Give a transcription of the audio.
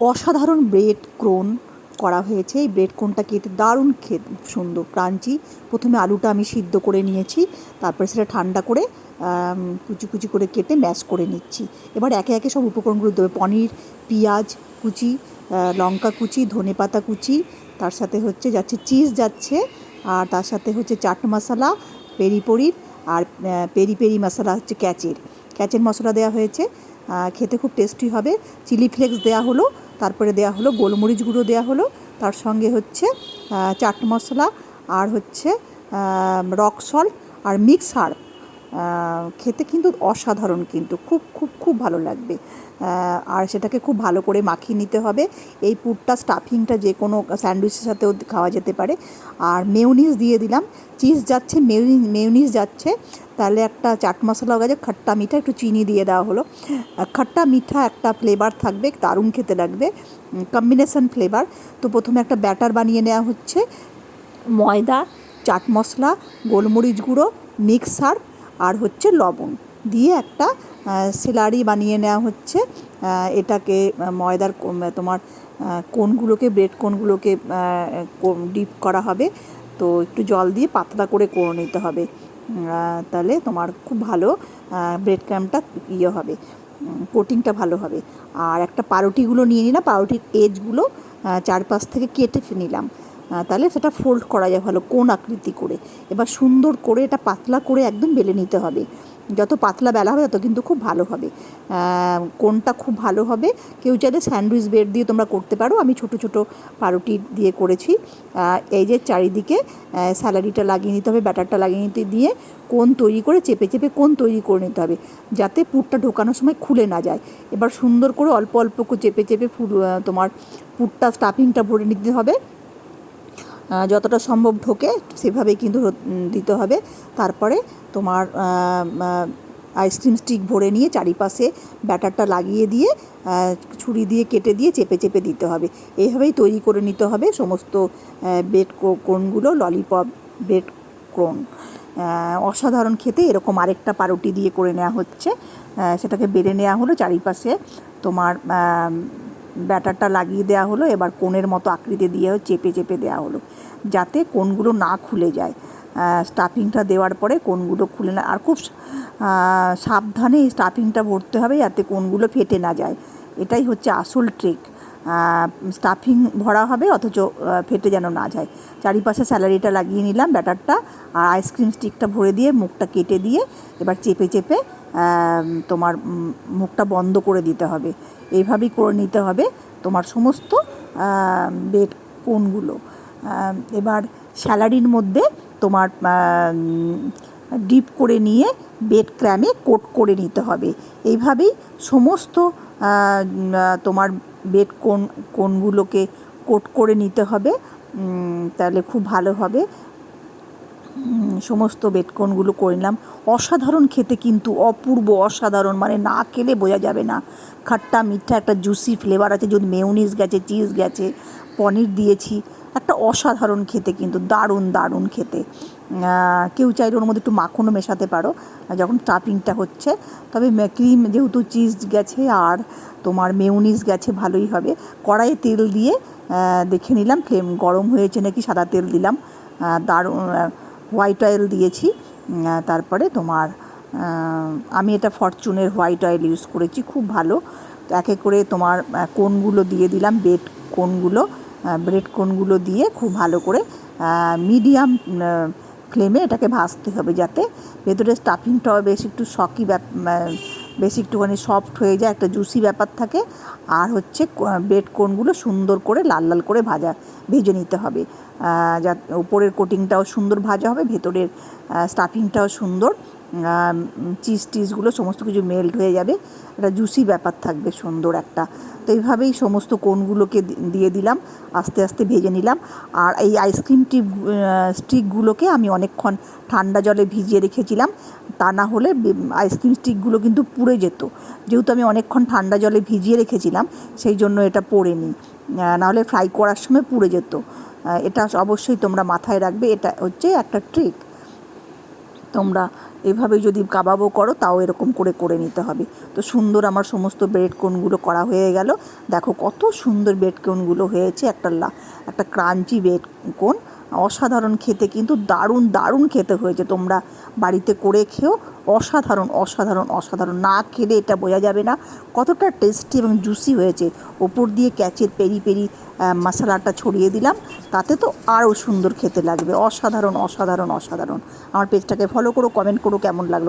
অসাধারণ bread Crohn করা হয়েছে। এই ব্রেড ক্রোনটা খেতে দারুণ খেতে সুন্দর ক্রাঞ্চি। প্রথমে আলুটা আমি সিদ্ধ করে নিয়েছি, তারপরে সেটা ঠান্ডা করে কুচি কুচি করে কেটে ম্যাশ করে নিচ্ছি। এবার একে একে সব উপকরণগুলো দেবে। পনির, পেঁয়াজ কুচি লঙ্কা কুচি ধনে পাতা কুচি, তার সাথে হচ্ছে যাচ্ছে চিজ যাচ্ছে, আর তার সাথে হচ্ছে চাট মশলা, পেরি পরির আর পেরি পেরি মশলা হচ্ছে ক্যাচের। ক্যাচের মশলা দেওয়া হয়েছে খেতে খুব টেস্টি হবে। চিলি ফ্লেক্স দেওয়া হলো তারপরে দেওয়া হলো গোলমরিচ গুঁড়ো দেওয়া হলো। তার সঙ্গে হচ্ছে চাট মশলা আর হচ্ছে রক সল্ট আর মিক্স হার্ব খেতে কিন্তু অসাধারণ কিন্তু, খুব খুব খুব ভালো লাগবে। আর সেটাকে খুব ভালো করে মাখিয়ে নিতে হবে। এই পুরটা স্টাফিংটা যে কোনো স্যান্ডউইচের সাথেও খাওয়া যেতে পারে। আর মেউনিস দিয়ে দিলাম। চিজ যাচ্ছে মেউনি মেউনিস যাচ্ছে। তাহলে একটা চাট মশলা গেছে খট্টা মিঠা, একটু চিনি দিয়ে দেওয়া হলো। খট্টা মিঠা একটা ফ্লেভার থাকবে, দারুণ খেতে লাগবে। কম্বিনেশন ফ্লেভার তো প্রথমে একটা ব্যাটার বানিয়ে নেওয়া হচ্ছে। ময়দা, চাট মশলা, গোলমরিচ গুঁড়ো মিক্সার আর হচ্ছে লবণ। দিয়ে একটা সেলারি বানিয়ে নেওয়া হচ্ছে। এটাকে ময়দার তোমার কোনগুলোকে, ব্রেড কোনগুলোকে ডিপ করা হবে। তো একটু জল দিয়ে পাতলা করে করে নিতে হবে। তাহলে তোমার খুব ভালো ব্রেড ক্রামটা ইয়ে হবে। কোটিংটা ভালো হবে। আর একটা পাউরুটিগুলো নিয়ে নিলাম। পাউরুটির এজগুলো চারপাশ থেকে কেটে নিলাম। তাহলে সেটা ফোল্ড করা যায় ভালো, কোন আকৃতি করে। এবার সুন্দর করে এটা পাতলা করে একদম বেলে নিতে হবে। যত পাতলা বেলা হবে, তত কিন্তু খুব ভালো হবে। কোনটা খুব ভালো হবে, কেউ চাইলে স্যান্ডউইচ ব্রেড দিয়ে তোমরা করতে পারো। আমি ছোট ছোট পাউরুটি দিয়ে করেছি। এই যে চারিদিকে স্যালারিটা লাগিয়ে নিতে হবে, ব্যাটারটা লাগিয়ে নিতে, দিয়ে কোন তৈরি করে, চেপে চেপে কোন তৈরি করে নিতে হবে, যাতে পুরটা ঢোকানোর সময় খুলে না যায়। এবার সুন্দর করে অল্প অল্প চেপে চেপে ফুল তোমার পুরটা স্টাফিংটা ভরে নিতে হবে। যতটা সম্ভব ঢোকে সেভাবেই কিন্তু দিতে হবে। তারপরে তোমার আইসক্রিম স্টিক ভরে নিয়ে চারিপাশে ব্যাটারটা লাগিয়ে দিয়ে ছুরি দিয়ে কেটে দিয়ে চেপে চেপে দিতে হবে। এইভাবেই তৈরি করে নিতে হবে সমস্ত বেড কোনগুলো ললিপপ ব্রেড ক্রোন অসাধারণ খেতে এরকম আরেকটা পাউরুটি দিয়ে করে নেওয়া হচ্ছে। সেটাকে বেড়ে নেওয়া হলো চারিপাশে তোমার ব্যাটারটা লাগিয়ে দেওয়া হলো, এবার কোণের মতো আকৃতি দিয়ে চেপে চেপে দেওয়া হলো, যাতে কোণগুলো না খুলে যায়। স্টাফিংটা দেওয়ার পরে কোণগুলো খুলে না, আর খুব সাবধানে স্টাফিংটা ভরতে হবে যাতে কোণগুলো ফেটে না যায়। এটাই হচ্ছে আসল ট্রিক স্টাফিং ভরা হবে, অথচ ফেটে যেন না যায়। চারিপাশে স্যালারিটা লাগিয়ে নিলাম ব্যাটারটা, আর আইসক্রিম স্টিকটা ভরে দিয়ে মুখটা কেটে দিয়ে এবার চেপে চেপে তোমার মুখটা বন্ধ করে দিতে হবে। এইভাবেই করে নিতে হবে তোমার সমস্ত বেড কোনগুলো এবার স্যালারির মধ্যে তোমার ডিপ করে নিয়ে বেড ক্র্যামে কোট করে নিতে হবে। এইভাবেই সমস্ত তোমার বেড কোন, কোনগুলোকে কোট করে নিতে হবে তাহলে খুব ভালো হবে। সমস্ত বেডকনগুলো করে নিলাম। অসাধারণ খেতে কিন্তু, অপূর্ব অসাধারণ মানে না খেলে বোঝা যাবে না। খাট্টা, মিঠা, একটা জুসি ফ্লেভার আছে, যদি মেউনিস গেছে চিজ গেছে, পনির দিয়েছি। একটা অসাধারণ খেতে কিন্তু, দারুণ দারুণ খেতে। কেউ চাইলে ওর মধ্যে একটু মাখনও মেশাতে পারো, যখন স্টাফিংটা হচ্ছে। তবে ক্রিম যেহেতু চিজ গেছে আর তোমার মেউনিস গেছে, ভালোই হবে। কড়াইয়ে তেল দিয়ে দেখে নিলাম, ফ্লেম গরম হয়েছে নাকি সাদা তেল দিলাম। দারুণ হোয়াইট অয়েল দিয়েছি। তারপরে তোমার আমি এটা ফরচুনের হোয়াইট অয়েল ইউজ করেছি, খুব ভালো। এক করে তোমার কোনগুলো দিয়ে দিলাম, বেড কোনগুলো। ব্রেড কোনগুলো দিয়ে খুব ভালো করে মিডিয়াম ফ্লেমে এটাকে ভাজতে হবে যাতে ভেতরে স্টাফিংটাও বেশ একটু শকি বেশ একটুখানি সফট হয়ে যায়, একটা জুসি ব্যাপার থাকে। আর হচ্ছে ব্রেড কোনগুলো সুন্দর করে লাল লাল করে ভাজা, ভেজে নিতে হবে। যা উপরের কোটিংটাও সুন্দর ভাজা হবে, ভেতরের স্টাফিংটাও সুন্দর। চিজ টিজগুলো সমস্ত কিছু মেল্ট হয়ে যাবে। একটা জুসি ব্যাপার থাকবে, সুন্দর একটা। তো এইভাবেই সমস্ত কোনগুলোকে দিয়ে দিলাম, আস্তে আস্তে ভেজে নিলাম। আর এই আইসক্রিম টিপ স্টিকগুলোকে আমি অনেকক্ষণ ঠান্ডা জলে ভিজিয়ে রেখেছিলাম। তা না হলে আইসক্রিম স্টিকগুলো কিন্তু পুড়ে যেত। যেহেতু আমি অনেকক্ষণ ঠান্ডা জলে ভিজিয়ে রেখেছিলাম, সেই জন্য এটা পড়েনি নাহলে ফ্রাই করার সময় পুড়ে যেত। এটা অবশ্যই তোমরা মাথায় রাখবে, এটা হচ্ছে একটা ট্রিক তোমরা এভাবে যদি কাবাবও করো, তাও এরকম করে করে নিতে হবে। তো সুন্দর আমার সমস্ত ব্রেড কোনগুলো করা হয়ে গেল। দেখো কত সুন্দর ব্রেড কোনগুলো হয়েছে, একটা লা, একটা ক্রাঞ্চি ব্রেড কোন অসাধারণ খেতে কিন্তু দারুণ দারুণ খেতে হয়েছে। তোমরা বাড়িতে করে খেও, অসাধারণ অসাধারণ অসাধারণ। না খেলে এটা বোঝা যাবে না কতটা টেস্টি এবং জুসি হয়েছে। ওপর দিয়ে ক্যাচের পেরি পেরি মশলাটা ছড়িয়ে দিলাম। তাতে তো আরও সুন্দর খেতে লাগবে। অসাধারণ অসাধারণ অসাধারণ। আমার পেজটাকে ফলো করো কমেন্ট করো। কেমন লাগল